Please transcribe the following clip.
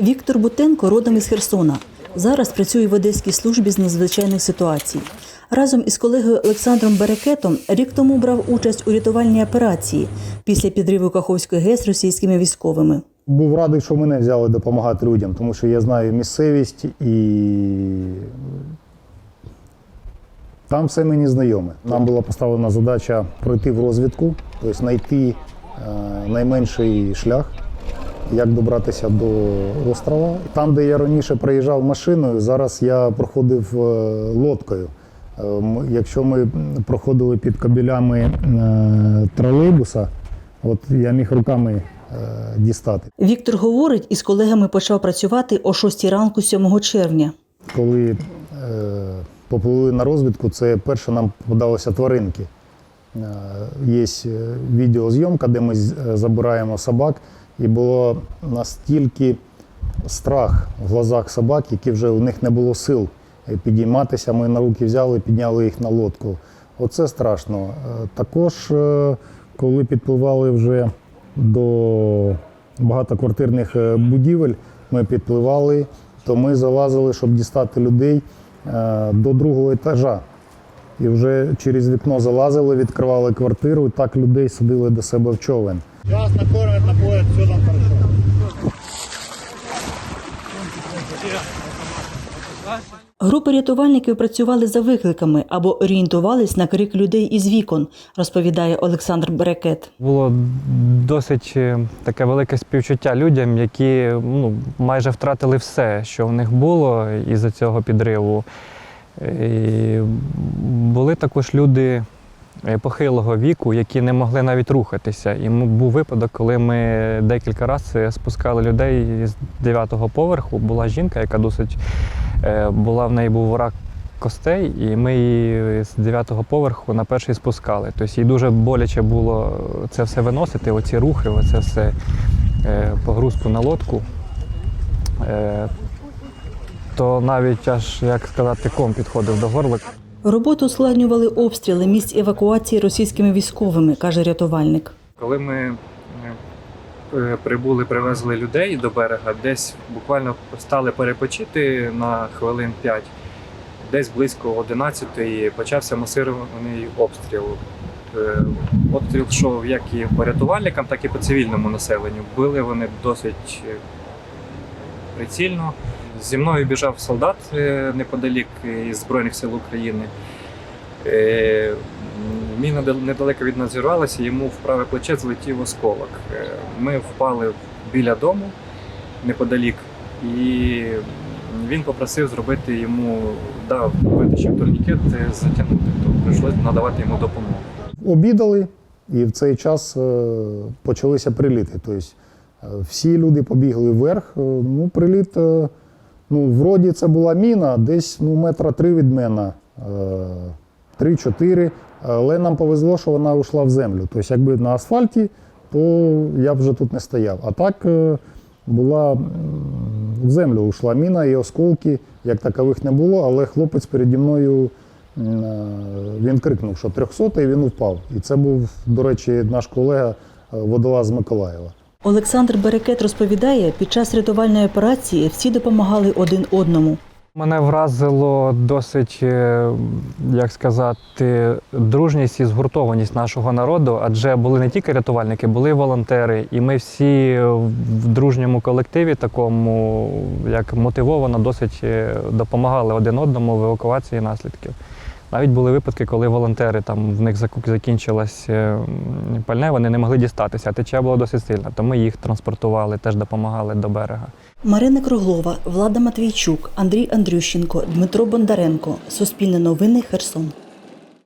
Віктор Бутенко родом із Херсона. Зараз працює в Одеській службі з надзвичайних ситуацій. Разом із колегою Олександром Берекетом рік тому брав участь у рятувальній операції після підриву Каховської ГЕС російськими військовими. Був радий, що мене взяли допомагати людям, тому що я знаю місцевість і там все мені знайоме. Нам була поставлена задача пройти в розвідку, тобто знайти е, найменший шлях, як добратися до острова. Там, де я раніше приїжджав машиною, зараз я проходив е, лодкою. Е, Якщо ми проходили під кабелями е, тролейбуса, от я міг руками дістати. Віктор говорить, із колегами почав працювати о 6 ранку 7 червня. Коли поплили на розвідку, це перше нам подалися тваринки. Є відеозйомка, де ми забираємо собак, і було настільки страх в глазах собак, які вже у них не було сил е, підійматися. Ми на руки взяли, підняли їх на лодку. Оце страшно. Е, Також, е, коли підпливали вже до багатоквартирних будівель, ми підпливали, то ми залазили, щоб дістати людей до другого етажа. І вже через вікно залазили, відкривали квартиру, і так людей садили до себе в човен. Вас накормят, напоят, все там хорошо. Групи рятувальників працювали за викликами або орієнтувались на крик людей із вікон, розповідає Олександр Берекет. Було досить е, таке велике співчуття людям, які ну, майже втратили все, що в них було із-за цього підриву. І були також люди е, похилого віку, які не могли навіть рухатися. І був випадок, коли ми декілька разів спускали людей з 9-го поверху. Була жінка, яка досить е, була в неї був рак костей, і ми її з 9-го поверху на перший спускали. Тобто їй дуже боляче було це все виносити, оці рухи, оце все е, погрузку на лодку. То навіть аж, як сказати, ком підходив до горла. Роботу ускладнювали обстріли місць евакуації російськими військовими, каже рятувальник. Коли ми е, прибули, привезли людей до берега, десь буквально стали перепочити на хвилин 5, десь близько 11-ї почався масирований обстріл. Е, Обстріл йшов як і по рятувальникам, так і по цивільному населенню. Били вони досить прицільно. Зі мною біжав солдат е, неподалік із Збройних сил України. Е, Міна дал- недалеко від нас зірвалася, йому в праве плече злетів осколок. Е, Ми впали біля дому неподалік, і він попросив зробити йому, дав витащив турнікет, затягнути. Тобто прийшлося надавати йому допомогу. Обідали, і в цей час почалися приліти. Тобто всі люди побігли вверх. Е, Ну, приліт, е, ну, вроді це була міна, десь ну, метра три від мене, е, три-чотири. Але нам повезло, що вона йшла в землю. Тобто, якби на асфальті, то я б вже тут не стояв. А так е, була в землю йшла міна і осколки, як такових не було, але хлопець переді мною. Е, Він крикнув, що 300 і він впав. І це був, до речі, наш колега е, водолаз з Миколаєва. Олександр Берекет розповідає, під час рятувальної операції всі допомагали один одному. Мене вразило досить, е, як сказати, дружність і згуртованість нашого народу, адже були не тільки рятувальники, були й волонтери, і ми всі в дружньому колективі, такому як мотивовано, досить е, допомагали один одному в евакуації наслідків. Навіть були випадки, коли волонтери там в них закінчилось е, пальне, вони не могли дістатися, а течія була досить сильна, то ми їх транспортували, теж допомагали до берега. Марина Круглова, Влада Матвійчук, Андрій Андрющенко, Дмитро Бондаренко. Суспільне новини Херсон.